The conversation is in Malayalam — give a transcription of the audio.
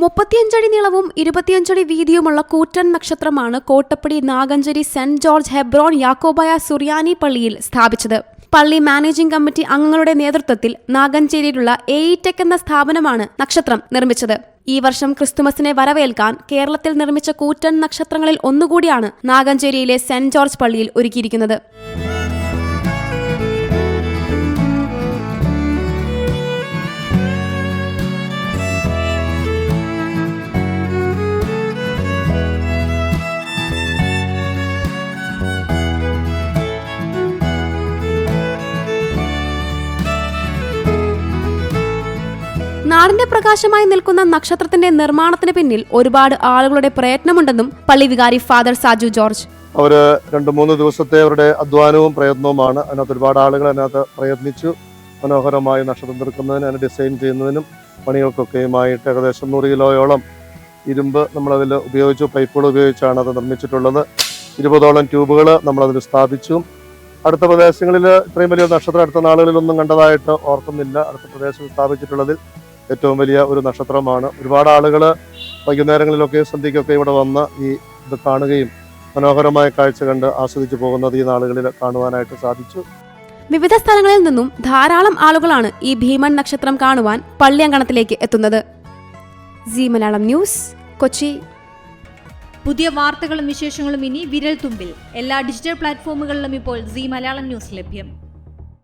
മുപ്പത്തിയഞ്ചടി നീളവും ഇരുപത്തിയഞ്ചടി വീതിയുമുള്ള കൂറ്റൻ നക്ഷത്രമാണ് Kottappady Naganchery saint George Hebron Yakobaya Suriyani പള്ളിയിൽ സ്ഥാപിച്ചത്. പള്ളി മാനേജിംഗ് കമ്മിറ്റി അംഗങ്ങളുടെ നേതൃത്വത്തിൽ നാഗഞ്ചേരിയിലുള്ള എയ്ടെക് എന്ന സ്ഥാപനമാണ് നക്ഷത്രം നിർമ്മിച്ചത്. ഈ വർഷം ക്രിസ്തുമസിനെ വരവേൽക്കാൻ കേരളത്തിൽ നിർമ്മിച്ച കൂറ്റൻ നക്ഷത്രങ്ങളിൽ ഒന്നുകൂടിയാണ് നാഗഞ്ചേരിയിലെ സെന്റ് ജോർജ് പള്ളിയിൽ ഒരുക്കിയിരിക്കുന്നത്. നാടിന്റെ പ്രകാശമായി നിൽക്കുന്ന നക്ഷത്രത്തിന്റെ നിർമ്മാണത്തിന് പിന്നിൽ ഒരുപാട് ആളുകളുടെ പ്രയത്നമുണ്ടെന്നും പള്ളി വികാരി ഫാദർ സാജു ജോർജ്. അവർ രണ്ട് മൂന്ന് ദിവസത്തെ അവരുടെ അധ്വാനവും പ്രയത്നവുമാണ്. അതിനകത്ത് ഒരുപാട് ആളുകൾ അതിനകത്ത് പ്രയത്നിച്ചു. മനോഹരമായി നക്ഷത്രം തീർക്കുന്നതിന് അതിന് ഡിസൈൻ ചെയ്യുന്നതിനും പണികൾക്കൊക്കെയുമായിട്ട് ഏകദേശം നൂറ് കിലോയോളം ഇരുമ്പ് നമ്മളതിൽ ഉപയോഗിച്ചു പൈപ്പുകൾ ഉപയോഗിച്ചാണ് അത് നിർമ്മിച്ചിട്ടുള്ളത്. ഇരുപതോളം ട്യൂബുകൾ നമ്മളതിൽ സ്ഥാപിച്ചു. അടുത്ത പ്രദേശങ്ങളിൽ ഇത്രയും വലിയ നക്ഷത്രം അടുത്ത നാളുകളിലൊന്നും കണ്ടതായിട്ട് ഓർക്കുന്നില്ല. അടുത്ത പ്രദേശത്ത് സ്ഥാപിച്ചിട്ടുള്ളതിൽ ഏറ്റവും വലിയ ഒരു നക്ഷത്രമാണ്. ഒരുപാട് ആളുകൾ വൈകുന്നേരങ്ങളിലൊക്കെ സന്ധ്യയ്ക്കൊക്കെ ഇവിടെ വന്ന് ഈ ഇത് കാണുകയും മനോഹരമായ കാഴ്ച കണ്ട് ആസ്വദിച്ചു പോകുന്നത് ഈ നാളുകളിൽ കാണുവാനായിട്ട് സാധിച്ചു. വിവിധ സ്ഥലങ്ങളിൽ നിന്നും ധാരാളം ആളുകളാണ് ഈ ഭീമൻ നക്ഷത്രം കാണുവാൻ പള്ളിയങ്കണത്തിലേക്ക് എത്തുന്നത്. G Malayalam news Kochi. പുതിയ വാർത്തകളും വിശേഷങ്ങളും ഇനി വിരൽ തുമ്പിൽ എല്ലാ ഡിജിറ്റൽ പ്ലാറ്റ്ഫോമുകളിലും ഇപ്പോൾ സി മലയാളം ന്യൂസ് ലഭ്യം.